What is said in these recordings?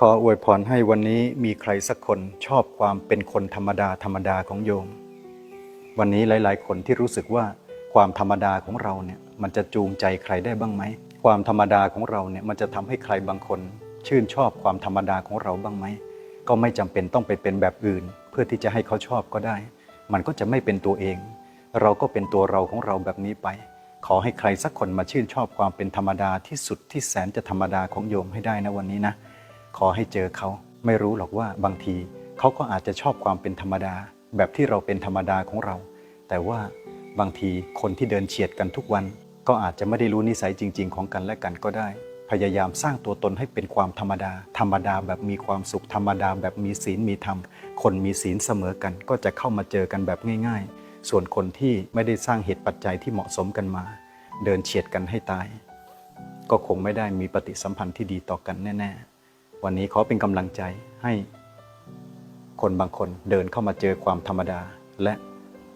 ขออวยพรให้วันนี้มีใครสักคนชอบความเป็นคนธรรมดาธรรมดาของโยม วันนี้หลาย ๆ คนที่รู้สึกว่าความธรรมดาของเราเนี่ยมันจะจูงใจใครได้บ้างไหม ความธรรมดาของเราเนี่ยมันจะทำให้ใครบางคน ชื่นชอบความธรรมดาของเราบ้างไหม ก็ไม่จำเป็นต้องไปเป็นแบบอื่น เพื่อที่จะให้เขาชอบก็ได้ มันก็จะไม่เป็นตัวเอง เราก็เป็นตัวเราของเราแบบนี้ไป ขอให้ใครสักคนมาชื่นชอบความเป็นธรรมดาที่สุดที่แสนจะธรรมดาของโยมให้ได้นะวันนี้นะ ขอให้เจอเขาไม่รู้หรอกว่าบางทีเขาก็อาจจะชอบความเป็นธรรมดา แบบที่เราเป็นธรรมดาของเรา แต่ว่าบางทีคนที่เดินเฉียดกันทุกวัน ก็อาจจะไม่ได้รู้นิสัยจริง ๆ ของกันและกันก็ได้ พยายามสร้างตัวตนให้เป็นความธรรมดา ธรรมดาแบบมีความสุขธรรมดาแบบมีศีลมีธรรม คนมีศีลเสมอกัน ก็จะเข้ามาเจอกันแบบง่าย ๆ ส่วนคนที่ไม่ได้สร้างเหตุปัจจัยที่เหมาะสมกันมา เดินเฉียดกันให้ตาย ก็คงไม่ได้มีปฏิสัมพันธ์ที่ดีต่อกันแน่ ๆ วันนี้ขอเป็นกำลังใจให้คนบางคนเดินเข้ามาเจอความธรรมดา และ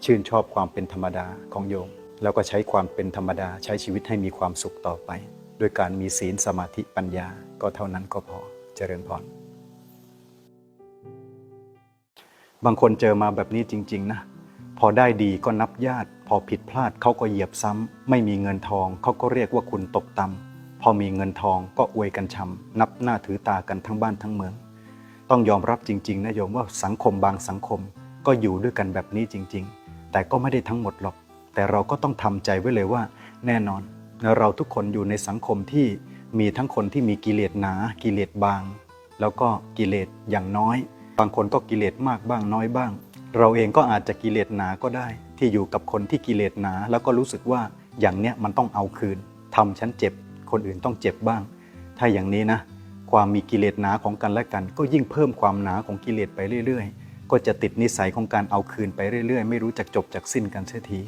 ชื่นชอบความเป็นธรรมดาของโยม แล้วก็ใช้ความเป็นธรรมดาใช้ชีวิตให้มีความสุขต่อไปด้วยการมีศีลสมาธิปัญญาก็เท่านั้นก็พอเจริญพรบางคนเจอมาแบบนี้จริง ๆ นะ พอได้ดีก็นับญาติ พอผิดพลาดเขาก็เหยียบซ้ำไม่มีเงินทองเขาก็เรียกว่าคุณตกต่ำ พอมีเงินทองก็อวยกันชำนับหน้าถือตากันทั้งบ้านทั้งเมือง ต้องยอมรับจริงๆนะโยมว่าสังคมบางสังคมก็อยู่ด้วยกันแบบนี้จริง ๆ แต่ก็ไม่ได้ทั้งหมดหรอก แต่เราก็ต้องทำใจไว้เลยว่า แน่นอนเราทุกคนอยู่ในสังคมที่มีทั้งคนที่มีกิเลสหนา กิเลสบาง แล้วก็กิเลสอย่างน้อย บางคนก็กิเลสมากบ้างน้อยบ้าง เราเองก็อาจจะกิเลสหนาก็ได้ ที่อยู่กับคนที่กิเลสหนา แล้วก็รู้สึกว่าอย่างเนี้ยมันต้องเอาคืนทำฉันเจ็บ คนอื่นต้องเจ็บบ้าง ถ้าอย่างนี้นะ ความมีกิเลสหนาของกันและกัน ก็ยิ่งเพิ่มความหนาของกิเลสไปเรื่อย ๆ ก็จะติดนิสัยของการเอาคืนไปเรื่อย ๆ ไม่รู้จักจบจากสิ้นกันเสียที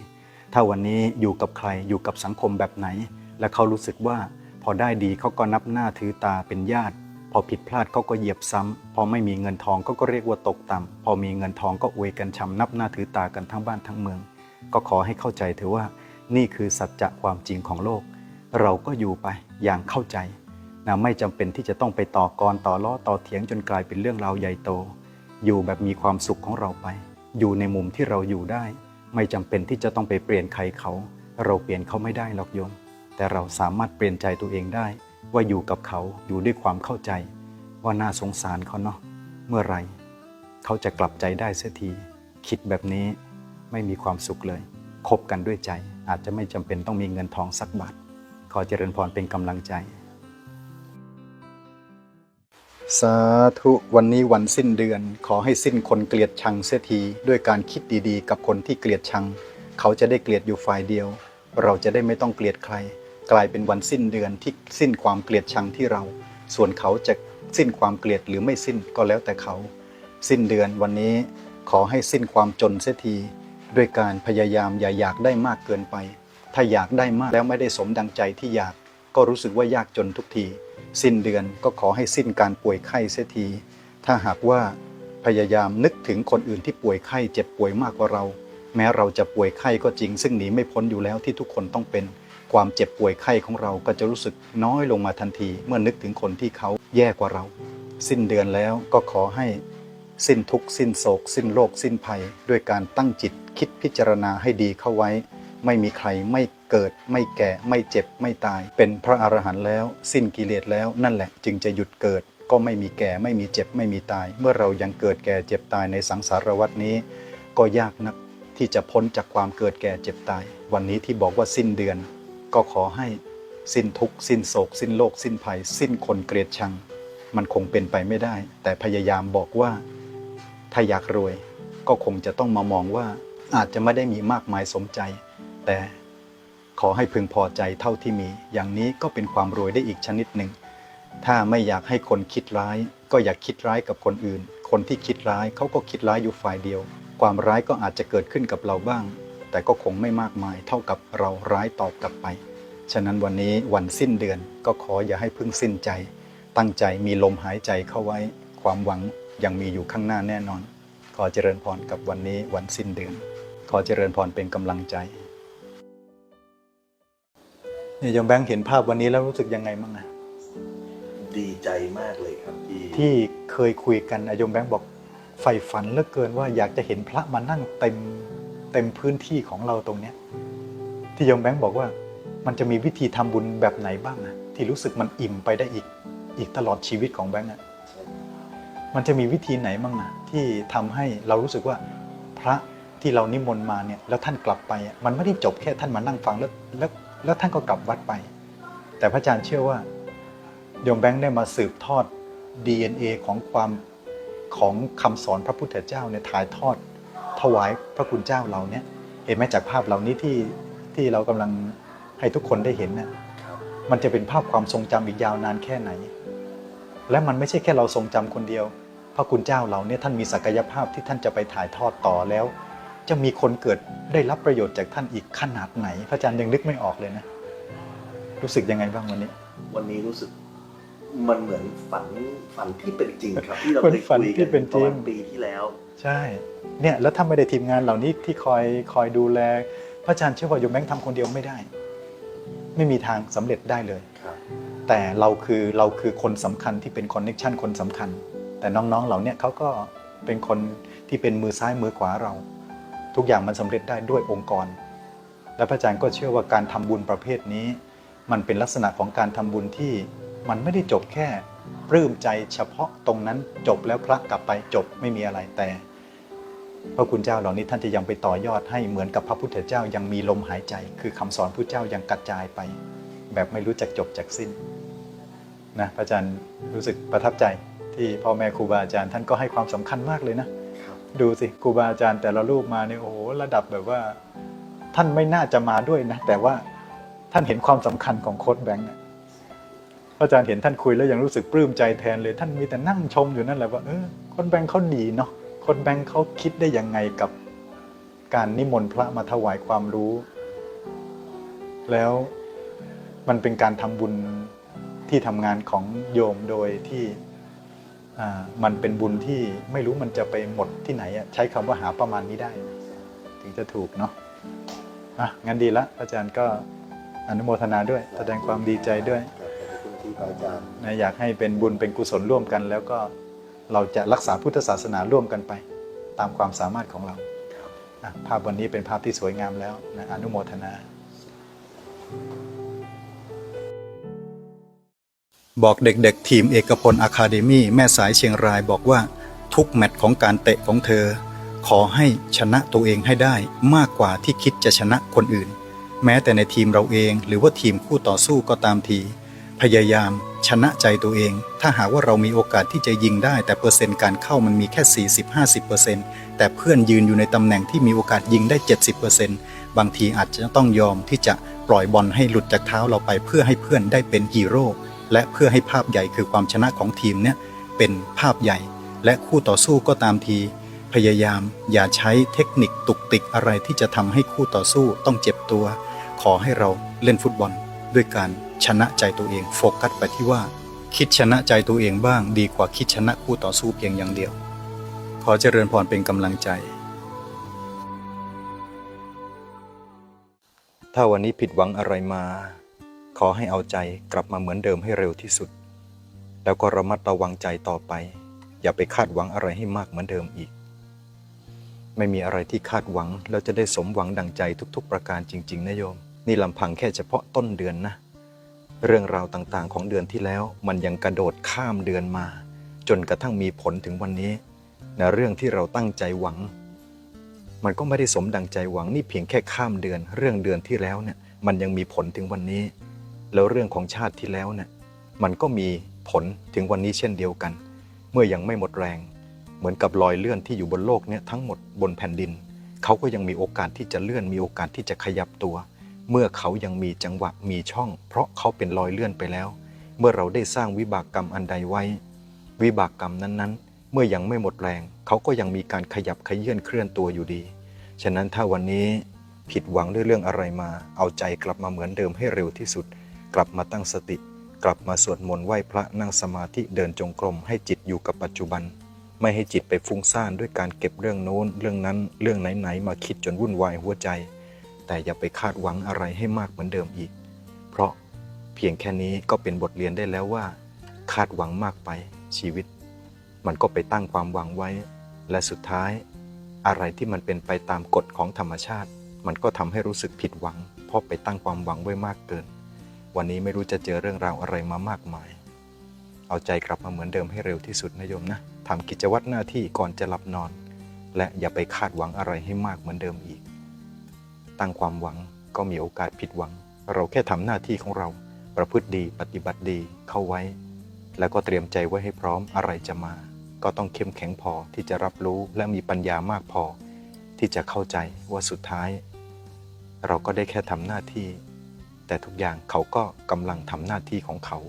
ถ้าวันนี้อยู่กับใครอยู่กับสังคมแบบไหน และเขารู้สึกว่าพอได้ดีเขาก็นับหน้าถือตาเป็นญาติ พอผิดพลาดเขาก็เหยียบซ้ำพอไม่มีเงินทองก็ก็เรียกว่าตกต่ำพอมีเงินทองก็อวยกันชำนับหน้าถือตากันทั้งบ้านทั้งเมือง ก็ขอให้เข้าใจเถอะว่า นี่คือสัจจะความจริงของโลก เราก็อยู่ไปอย่างเข้าใจนะไม่จำเป็นที่จะต้องไปต่อกรต่อล้อต่อเถียงจนกลายเป็นเรื่องราวใหญ่โต อยู่แบบมีความสุขของเราไป อยู่ในมุมที่เราอยู่ได้ ไม่จำเป็นที่จะต้องไปเปลี่ยนใครเขา เราเปลี่ยนเขาไม่ได้หรอกโยม แต่เราสามารถเปลี่ยนใจตัวเองได้ ว่าอยู่กับเขาอยู่ด้วยความเข้าใจ ว่าน่าสงสารเขาเนาะเมื่อไรเขาจะกลับใจได้เสียที คิดแบบนี้ไม่มีความสุขเลยคบกันด้วยใจอาจจะไม่จำเป็นต้องมีเงินทองสักบาท ขอเจริญพรเป็นกำลังใจ สาธุวันนี้วันสิ้นเดือน ขอให้สิ้นคนเกลียดชังเสียทีด้วยการคิดดีๆ กับคนที่เกลียดชัง เขาจะได้เกลียดอยู่ฝ่ายเดียว เราจะได้ไม่ต้องเกลียดใคร กลายเป็นวันสิ้นเดือนที่สิ้นความเกลียดชังที่เรา ส่วนเขาจะสิ้นความเกลียดหรือไม่สิ้นก็แล้วแต่เขา สิ้นเดือนวันนี้ขอให้สิ้นความจนเสียที ด้วยการพยายามอย่าอยากได้มากเกินไป ถ้าอยากได้มากแล้วไม่ได้สมดังใจที่อยากก็รู้สึกว่ายากจนทุกที สิ้นเดือนก็ขอให้สิ้นการป่วยไข้เสียที ถ้าหากว่าพยายามนึกถึงคนอื่นที่ป่วยไข้เจ็บป่วยมากกว่าเรา แม้เราจะป่วยไข้ก็จริง ซึ่งหนีไม่พ้นอยู่แล้วที่ทุกคนต้องเป็น ความเจ็บป่วยไข้ของเราก็จะรู้สึกน้อยลงมาทันที เมื่อนึกถึงคนที่เขาแย่กว่าเรา สิ้นเดือนแล้วก็ขอให้ สิ้นทุกข์สิ้นโศก สิ้นโรคสิ้นภัย ด้วยการตั้งจิตคิดพิจารณาให้ดีเข้าไว้ ไม่มีใครไม่เกิด ไม่แก่ไม่เจ็บไม่ตาย เป็นพระอรหันต์แล้ว สิ้นกิเลสแล้วนั่นแหละ จึงจะหยุดเกิด ก็ไม่มีแก่ไม่มีเจ็บไม่มีตาย เมื่อเรายังเกิดแก่เจ็บตายในสังสารวัฏนี้ ก็ยากนักที่จะพ้นจากความเกิดแก่เจ็บตาย วันนี้ที่บอกว่าสิ้นเดือน ก็ขอให้สิ้นทุกข์สิ้นโศก สิ้นโลก สิ้นภัย สิ้นคนเกลียดชัง มันคงเป็นไปไม่ได้ แต่พยายามบอกว่า ถ้าอยากรวย ก็คงจะต้องมามองว่าอาจจะไม่ได้มีมากมายสมใจ แต่ขอให้พึงพอใจเท่าที่มี อย่างนี้ก็เป็นความรวยได้อีกชนิดหนึ่ง ถ้าไม่อยากให้คนคิดร้าย ก็อย่าคิดร้ายกับคนอื่น คนที่คิดร้ายเขาก็คิดร้ายอยู่ฝ่ายเดียว ความร้ายก็อาจจะเกิดขึ้นกับเราบ้าง แต่ก็คงไม่มากมายเท่ากับเราร้ายตอบกลับไป ฉะนั้นวันนี้วันสิ้นเดือนก็ขออย่าให้พิ่งสิ้นใจ ตั้งใจมีลมหายใจเข้าไว้ ความหวังยังมีอยู่ข้างหน้าแน่นอน ขอเจริญพรกับวันนี้วันสิ้นเดือน ขอเจริญพรเป็นกำลังใจ เนี่ยโยมแบงค์เห็นภาพวันนี้แล้วรู้สึกยังไงบ้างอะดีใจมากเลยครับที่ที่เคยคุยกันอะโยมแบงค์บอกใฝ่ฝันเหลือเกินว่าอยากจะเห็นพระมานั่งเต็มเต็มพื้นที่ของเราตรงเนี้ย ที่โยมแบงค์บอกว่า มันจะมีวิธีทำบุญแบบไหนบ้างอะที่รู้สึกมันอิ่มไปได้อีกอีกตลอดชีวิตของแบงค์อะมันจะมีวิธีไหนบ้างอะที่ทำให้เรารู้สึกว่าพระที่เรานิมนต์มาเนี่ยแล้วท่านกลับไปอะมันไม่ได้จบแค่ท่านมานั่งฟังแล้วแล้ว แล้วท่านก็กลับวัดไป แต่พระอาจารย์เชื่อว่าโยมแบงค์ได้มาสืบทอด DNA ของความของคำสอนพระพุทธเจ้าเนี่ยถ่ายทอดถวายพระคุณเจ้าเราเนี่ยเห็นไหมจากภาพเหล่านี้ที่ที่เรากำลังให้ทุกคนได้เห็นเนี่ยมันจะเป็นภาพความทรงจำอีกยาวนานแค่ไหน และมันไม่ใช่แค่เราทรงจำคนเดียว พระคุณเจ้าเราเนี่ยท่านมีศักยภาพที่ท่านจะไปถ่ายทอดต่อแล้ว จะมีคนเกิดได้รับประโยชน์จากท่านอีกขนาดไหน พระอาจารย์ยังนึกไม่ออกเลยนะ รู้สึกยังไงบ้างวันนี้ วันนี้รู้สึกมันเหมือนฝันฝันที่เป็นจริงครับ ที่เราเป็นเคยฝันคุยที่กันเป็นจริงตอนปีที่แล้ว ใช่ เนี่ยแล้วถ้าไม่ได้ทีมงานเหล่านี้ที่คอยคอยดูแล พระอาจารย์เชื่อว่าโยมแบงค์ทำคนเดียวไม่ได้ ไม่มีทางสำเร็จได้เลยครับแต่เราคือเราคือคนสำคัญที่เป็นคอนเน็ชันคนสำคัญ แต่น้องๆเหล่าเนี้เขาก็เป็นคนที่เป็นมือซ้ายมือขวาเรา ทุกอย่างมันสำเร็จได้ด้วยองค์กร และพระอาจารย์ก็เชื่อว่าการทำบุญประเภทนี้ มันเป็นลักษณะของการทำบุญที่มันไม่ได้จบแค่ปลื้มใจเฉพาะตรงนั้นจบแล้วพระกลับไปจบไม่มีอะไรแต่พระคุณเจ้าเหล่านี้ท่านจะยังไปต่อยอดให้เหมือนกับพระพุทธเจ้ายังมีลมหายใจ คือคำสอนพระเจ้ายังกระจายไป แบบไม่รู้จักจบจากสิ้นนะพระอาจารย์รู้สึกประทับใจที่พ่อแม่ครูบาอาจารย์ท่านก็ให้ความสำคัญมากเลยนะ ดูสิครูบาอาจารย์แต่ละรูปมาเนี่ยโอ้โหระดับแบบว่า ท่านไม่น่าจะมาด้วยนะ แต่ว่าท่านเห็นความสำคัญของโค้ดแบงค์อะพระอาจารย์เห็นท่านคุยแล้วยังรู้สึกปลื้มใจแทนเลย ท่านมีแต่นั่งชมอยู่นั่นแหละว่าเออโค้ดแบงค์เขาดีเนาะโค้ดแบงค์เขาคิดได้ยังไงกับการนิมนต์พระมาถวายความรู้ แล้วมันเป็นการทำบุญที่ทำงานของโยมโดยที่ มันเป็นบุญที่ไม่รู้มันจะไปหมดที่ไหนอะใช้คำว่าหาประมาณนี้ได้ ถึงจะถูกเนาะอะงั้นดีละอาจารย์ก็อนุโมทนาด้วย แสดงความดีใจด้วยนะอยากให้เป็นบุญเป็นกุศลร่วมกัน แล้วก็เราจะรักษาพุทธศาสนาร่วมกันไป ตามความสามารถของเราอะภาพวันนี้เป็นภาพที่สวยงามแล้วนะอนุโมทนา บอกเด็กๆ ทีมเอกพลอะคาเดมี่แม่สายเชียงรายบอกว่า ทุกแมตช์ของการเตะของเธอ ขอให้ชนะตัวเองให้ได้มากกว่าที่คิดจะชนะคนอื่น แม้แต่ในทีมเราเอง หรือว่าทีมคู่ต่อสู้ก็ตามที พยายามชนะใจตัวเอง ถ้าหากว่าเรามีโอกาสที่จะยิงได้ แต่เปอร์เซ็นต์การเข้ามันมีแค่ 40-50%แต่เพื่อนยืนอยู่ในตำแหน่งที่มีโอกาสยิงได้ 70%บางทีอาจจะต้องยอมที่จะปล่อยบอลให้หลุดจากเท้าเราไปเพื่อให้เพื่อนได้เป็นฮีโร่ และเพื่อให้ภาพใหญ่คือความชนะของทีมเนี่ยเป็นภาพใหญ่ และคู่ต่อสู้ก็ตามที พยายามอย่าใช้เทคนิคตุกติกอะไรที่จะทำให้คู่ต่อสู้ต้องเจ็บตัว ขอให้เราเล่นฟุตบอล ด้วยการชนะใจตัวเองโฟกัสไปที่ว่า คิดชนะใจตัวเองบ้างดีกว่าคิดชนะคู่ต่อสู้เพียงอย่างเดียว ขอเจริญพรเป็นกำลังใจ ถ้าวันนี้ผิดหวังอะไรมา ขอให้เอาใจกลับมาเหมือนเดิมให้เร็วที่สุด แล้วก็ระมัดระวังใจต่อไป อย่าไปคาดหวังอะไรให้มากเหมือนเดิมอีก ไม่มีอะไรที่คาดหวังแล้วจะได้สมหวังดังใจทุกๆ ประการจริง ๆนะโยม นี่ลำพังแค่เฉพาะต้นเดือนนะ เรื่องราวต่างๆของเดือนที่แล้วมันยังกระโดดข้ามเดือนมา จนกระทั่งมีผลถึงวันนี้นะเรื่องที่เราตั้งใจหวัง มันก็ไม่ได้สมดังใจหวังนี่เพียงแค่ข้ามเดือน เรื่องเดือนที่แล้วเนี่ยมันยังมีผลถึงวันนี้ แล้วเรื่องของชาติที่แล้วเนี่ยมันก็มีผลถึงวันนี้เช่นเดียวกัน เมื่อยังไม่หมดแรง เหมือนกับรอยเลื่อนที่อยู่บนโลกเนี่ยทั้งหมดบนแผ่นดิน เขาก็ยังมีโอกาสที่จะเลื่อนมีโอกาสที่จะขยับตัว เมื่อเขายังมีจังหวะมีช่อง เพราะเขาเป็นรอยเลื่อนไปแล้ว เมื่อเราได้สร้างวิบากกรรมอันใดไว้ วิบากกรรมนั้นๆ เมื่อยังไม่หมดแรง เขาก็ยังมีการขยับขยื่นเคลื่อนตัวอยู่ดี ฉะนั้นถ้าวันนี้ผิดหวังด้วยเรื่องอะไรมา เอาใจกลับมาเหมือนเดิมให้เร็วที่สุด กลับมาตั้งสติ กลับมาสวดมนต์ไหว้พระนั่งสมาธิเดินจงกรมให้จิตอยู่กับปัจจุบัน ไม่ให้จิตไปฟุ้งซ่านด้วยการเก็บเรื่องโน้น เรื่องนั้นเรื่องไหนๆมาคิดจนวุ่นวายหัวใจ แต่อย่าไปคาดหวังอะไรให้มากเหมือนเดิมอีก เพราะเพียงแค่นี้ก็เป็นบทเรียนได้แล้วว่า คาดหวังมากไปชีวิต มันก็ไปตั้งความหวังไว้ และสุดท้าย อะไรที่มันเป็นไปตามกฎของธรรมชาติ มันก็ทำให้รู้สึกผิดหวัง เพราะไปตั้งความหวังไว้มากเกิน วันนี้ไม่รู้จะเจอเรื่องราวอะไรมามากมาย เอาใจกลับมาเหมือนเดิมให้เร็วที่สุดนะโยมนะทำกิจวัตรหน้าที่ก่อนจะหลับนอน และอย่าไปคาดหวังอะไรให้มากเหมือนเดิมอีก ตั้งความหวังก็มีโอกาสผิดหวัง เราแค่ทำหน้าที่ของเรา ประพฤติดีปฏิบัติดีเข้าไว้ แล้วก็เตรียมใจไว้ให้พร้อมอะไรจะมา ก็ต้องเข้มแข็งพอที่จะรับรู้และมีปัญญามากพอ ที่จะเข้าใจว่าสุดท้าย เราก็ได้แค่ทำหน้าที่ แต่ทุกอย่างเขาก็กำลังทำหน้าที่ของเขา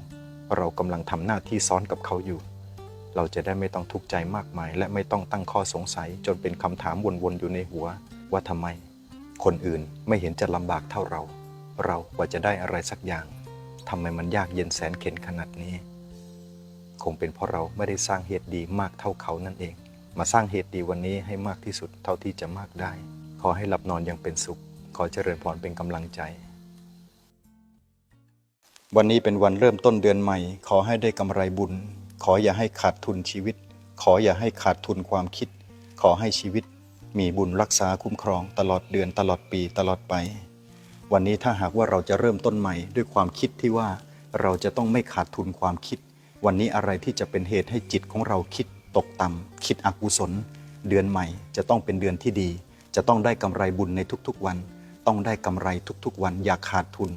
เรากำลังทำหน้าที่ซ้อนกับเขาอยู่ เราจะได้ไม่ต้องทุกข์ใจมากมาย และไม่ต้องตั้งข้อสงสัย จนเป็นคำถามวนๆอยู่ในหัว ว่าทำไม คนอื่นไม่เห็นจะลำบากเท่าเรา เรากว่าจะได้อะไรสักอย่างทำไมมันยากเย็นแสนเข็ญขนาดนี้ คงเป็นเพราะเราไม่ได้สร้างเหตุดีมากเท่าเขานั่นเอง มาสร้างเหตุดีวันนี้ให้มากที่สุดเท่าที่จะมากได้ ขอให้หลับนอนอย่างเป็นสุข ขอเจริญพรเป็นกำลังใจ วันนี้เป็นวันเริ่มต้นเดือนใหม่ ขอให้ได้กำไรบุญ ขออย่าให้ขาดทุนชีวิต ขออย่าให้ขาดทุนความคิด ขอให้ชีวิต มีบุญรักษาคุ้มครอง ตลอดเดือนตลอดปีตลอดไป วันนี้ถ้าหากว่าเราจะเริ่มต้นใหม่ด้วยความคิดที่ว่าเราจะต้องไม่ขาดทุนความคิด วันนี้อะไรที่จะเป็นเหตุให้จิตของเราคิดตกต่ำคิดอกุศล เดือนใหม่ จะต้องเป็นเดือนที่ดี จะต้องได้กำไรบุญในทุกๆวัน ต้องได้กำไรทุกๆวันอย่าขาดทุน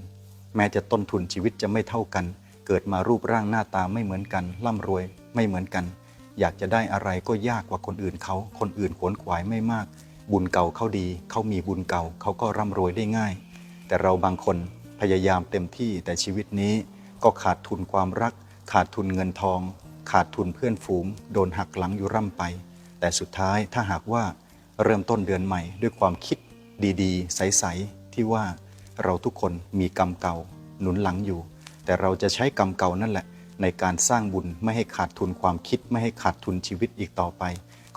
แม้จะต้นทุนชีวิตจะไม่เท่ากัน เกิดมารูปร่างหน้าตาไม่เหมือนกัน ร่ำรวยไม่เหมือนกัน อยากจะได้อะไรก็ยากกว่าคนอื่นเขา คนอื่นขวนขวายไม่มาก บุญเก่าเขาดี เขามีบุญเก่าเขาก็ร่ำรวยได้ง่าย แต่เราบางคนพยายามเต็มที่แต่ชีวิตนี้ก็ขาดทุนความรัก ขาดทุนเงินทอง ขาดทุนเพื่อนฝูง โดนหักหลังอยู่ร่ำไป แต่สุดท้ายถ้าหากว่าเริ่มต้นเดือนใหม่ด้วยความคิดดีๆ ใส ๆ ที่ว่า เราทุกคนมีกรรมเก่าหนุนหลังอยู่ แต่เราจะใช้กรรมเก่านั่นแหละ ในการสร้างบุญไม่ให้ขาดทุนความคิด ไม่ให้ขาดทุนชีวิตอีกต่อไป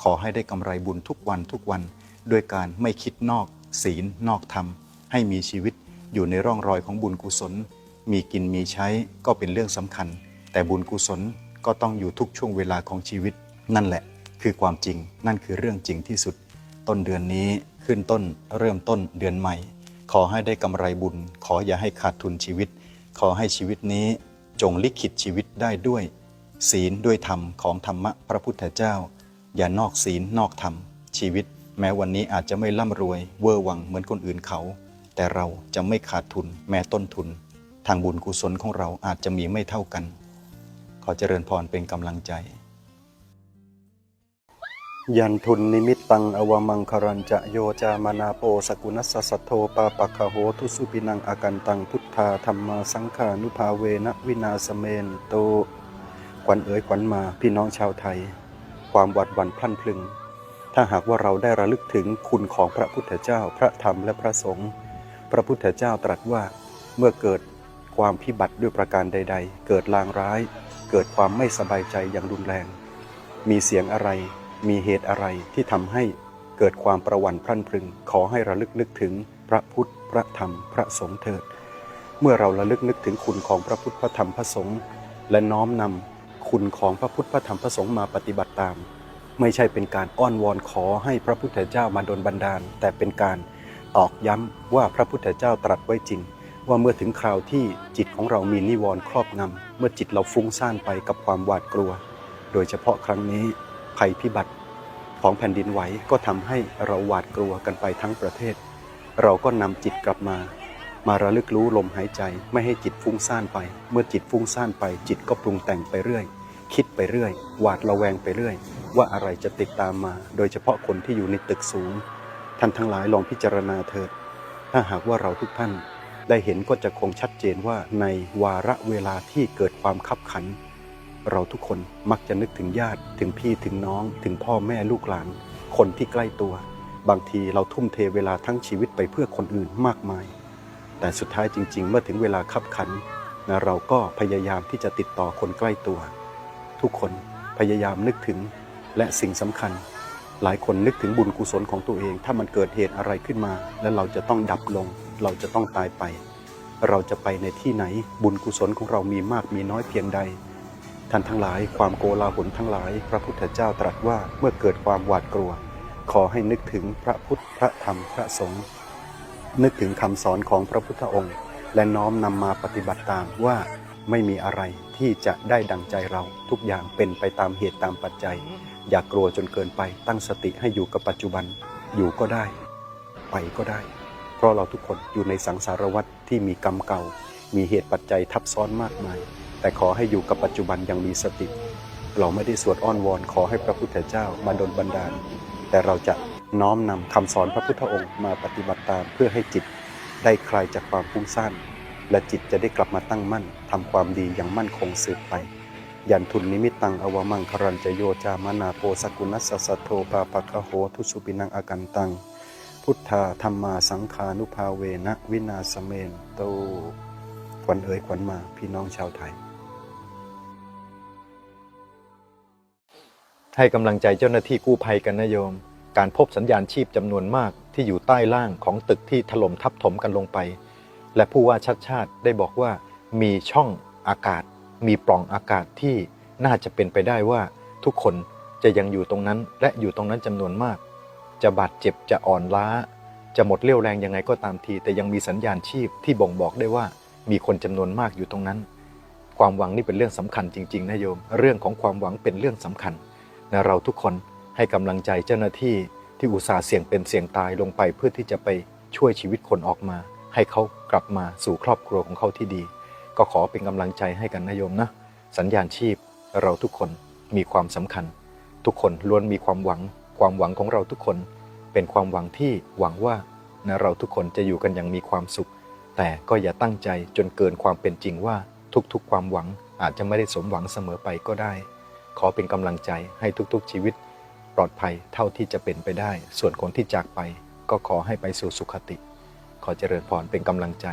ขอให้ได้กำไรบุญทุกวันทุกวัน ด้วยการไม่คิดนอก ศีลนอกธรรม ให้มีชีวิตอยู่ในร่องรอยของบุญกุศล มีกินมีใช้ก็เป็นเรื่องสำคัญ แต่บุญกุศลก็ต้องอยู่ทุกช่วงเวลาของชีวิต นั่นแหละ คือความจริงนั่นคือเรื่องจริงที่สุด ต้นเดือนนี้ขึ้นต้นเริ่มต้นเดือนใหม่ ขอให้ได้กำไรบุญ ขออย่าให้ขาดทุนชีวิต ขอให้ชีวิตนี้จงลิขิตชีวิตได้ด้วย ศีลด้วยธรรมของธรรมะพระพุทธเจ้า อย่านอกศีลนอกธรรม ชีวิต แม้วันนี้อาจจะไม่ร่ำรวย เวอร์วังเหมือนคนอื่นเขา แต่เราจะไม่ขาดทุนแม้ต้นทุน ทางบุญกุศลของเราอาจจะมีไม่เท่ากัน ขอเจริญพรเป็นกำลังใจ ยันทุนนิมิตตังอวมังคารัญจะโยจามานาโปสกุนัสสสทโทปาปะคะโหทุสุปินังอากันตังพุทธาธรรมาสังขานุภาเวนะวินาสเมนโตขวัญเอ๋ยขวัญมาพี่น้องชาวไทย ความหวัดหวั่นพลันพลึง ถ้าหากว่าเราได้ระลึกถึงคุณของพระพุทธเจ้าพระธรรมและพระสงฆ์พระพุทธเจ้าตรัสว่าเมื่อเกิดความพิบัติด้วยประการใด ๆ เกิดลางร้าย เกิดความไม่สบายใจอย่างรุนแรง มีเสียงอะไร มีเหตุอะไรที่ทำให้เกิดความประวันพรั่นพรึง ขอให้ระลึกนึกถึงพระพุทธพระธรรมพระสงฆ์เถิด เมื่อเราระลึกนึกถึงคุณของพระพุทธพระธรรมพระสงฆ์และน้อมนำคุณของพระพุทธพระธรรมพระสงฆ์มาปฏิบัติตาม ไม่ใช่เป็นการอ้อนวอนขอให้พระพุทธเจ้ามาดลบันดาล แต่เป็นการตอกย้ำว่าพระพุทธเจ้าตรัสไว้จริง ว่าเมื่อถึงคราวที่จิตของเรามีนิวรณ์ครอบงำเมื่อจิตเราฟุ้งซ่านไปกับความหวาดกลัว โดยเฉพาะครั้งนี้ ภัยพิบัติของแผ่นดินไหวก็ทำให้เราหวาดกลัวกันไปทั้งประเทศ เราก็นำจิตกลับมา มาระลึกรู้ลมหายใจไม่ให้จิตฟุ้งซ่านไป เมื่อจิตฟุ้งซ่านไป จิตก็ปรุงแต่งไปเรื่อย คิดไปเรื่อย หวาดระแวงไปเรื่อย ว่าอะไรจะติดตามมา โดยเฉพาะคนที่อยู่ในตึกสูง ท่านทั้งหลายลองพิจารณาเถิด ถ้าหากว่าเราทุกท่าน ได้เห็นก็จะคงชัดเจนว่าในวาระเวลาที่เกิดความขับขัน เราทุกคนมักจะนึกถึงญาติถึงพี่ถึงน้อง ถึงพ่อแม่ลูกหลาน คนที่ใกล้ตัว บางทีเราทุ่มเทเวลาทั้งชีวิตไปเพื่อคนอื่นมากมาย แต่สุดท้ายจริง ๆ เมื่อถึงเวลาขับขันนะเราก็พยายามที่จะติดต่อคนใกล้ตัว ทุกคนพยายามนึกถึงและสิ่งสำคัญ หลายคนนึกถึงบุญกุศลของตัวเอง ถ้ามันเกิดเหตุอะไรขึ้นมา แล้วเราจะต้องดับลง เราจะต้องตายไป เราจะไปในที่ไหนบุญกุศลของเรามีมากมีน้อยเพียงใด ท่านทั้งหลายความโกลาหลทั้งหลาย พระพุทธเจ้าตรัสว่าเมื่อเกิดความหวาดกลัว ขอให้นึกถึงพระพุทธพระธรรมพระสงฆ์นึกถึงคำสอนของพระพุทธองค์ และน้อมนำมาปฏิบัติตามว่าไม่มีอะไรที่จะได้ดังใจเราทุกอย่างเป็นไปตามเหตุตามปัจจัย อย่ากลัวจนเกินไปตั้งสติให้อยู่กับปัจจุบัน อยู่ก็ได้ ไปก็ได้ เพราะเราทุกคนอยู่ในสังสารวัฏที่มีกรรมเก่า มีเหตุปัจจัยทับซ้อนมากมาย แต่ขอให้อยู่กับปัจจุบันอยังมีสติ เราไม่ได้สวดอ้อนวอนขอให้พระพุทธเจ้ามาดลบันดาล แต่เราจะน้อมนำคำสอนพระพุทธองค์มาปฏิบัติตามเพื่อให้จิตได้คลายจากความฟุ้งซ่านและจิตจะได้กลับมาตั้งมั่นทำความดีอย่างมั่นคงสืบไป ยันทุนนิมิตตังอวมังครัญจโยจามนาโปสกุณัสสะโทปาปะคะโหทุสุปินังอากันตัง พุทธาธรรมาสังขานุภาเวนะวินาสเมนโตขวัญเอ๋ยขวัญมาพี่น้องชาวไทย ให้กำลังใจเจ้าหน้าที่กู้ภัยกันนะโยม การพบสัญญาณชีพจำนวนมากที่อยู่ใต้ล่างของตึกที่ถล่มทับถมกันลงไป และผู้ว่าชัดชาติได้บอกว่ามีช่องอากาศ มีปล่องอากาศที่น่าจะเป็นไปได้ว่าทุกคนจะยังอยู่ตรงนั้นและอยู่ตรงนั้นจำนวนมาก จะบาดเจ็บจะอ่อนล้า จะหมดเรี่ยวแรงยังไงก็ตามที แต่ยังมีสัญญาณชีพที่บ่งบอกได้ว่ามีคนจำนวนมากอยู่ตรงนั้น ความหวังนี่เป็นเรื่องสำคัญจริงๆนะโยม เรื่องของความหวังเป็นเรื่องสำคัญ นะเราทุกคนให้กำลังใจเจ้าหน้าที่ที่อุตส่าห์เสี่ยงเป็นเสี่ยงตายลงไปเพื่อที่จะไปช่วยชีวิตคนออกมา ให้เขากลับมาสู่ครอบครัวของเขาที่ดี ก็ขอเป็นกำลังใจให้กันนะโยมนะ สัญญาณชีพเราทุกคนมีความสำคัญ ทุกคนล้วนมีความหวัง ความหวังของเราทุกคน เป็นความหวังที่หวังว่านะเราทุกคนจะอยู่กันอย่างมีความสุข แต่ก็อย่าตั้งใจจนเกินความเป็นจริงว่าทุกๆ ความหวังอาจจะไม่ได้สมหวังเสมอไปก็ได้ ขอเป็นกำลังใจให้ทุกๆชีวิต ปลอดภัยเท่าที่จะเป็นไปได้ ส่วนคนที่จากไป ก็ขอให้ไปสู่สุขติ ขอเจริญพรเป็นกำลังใจ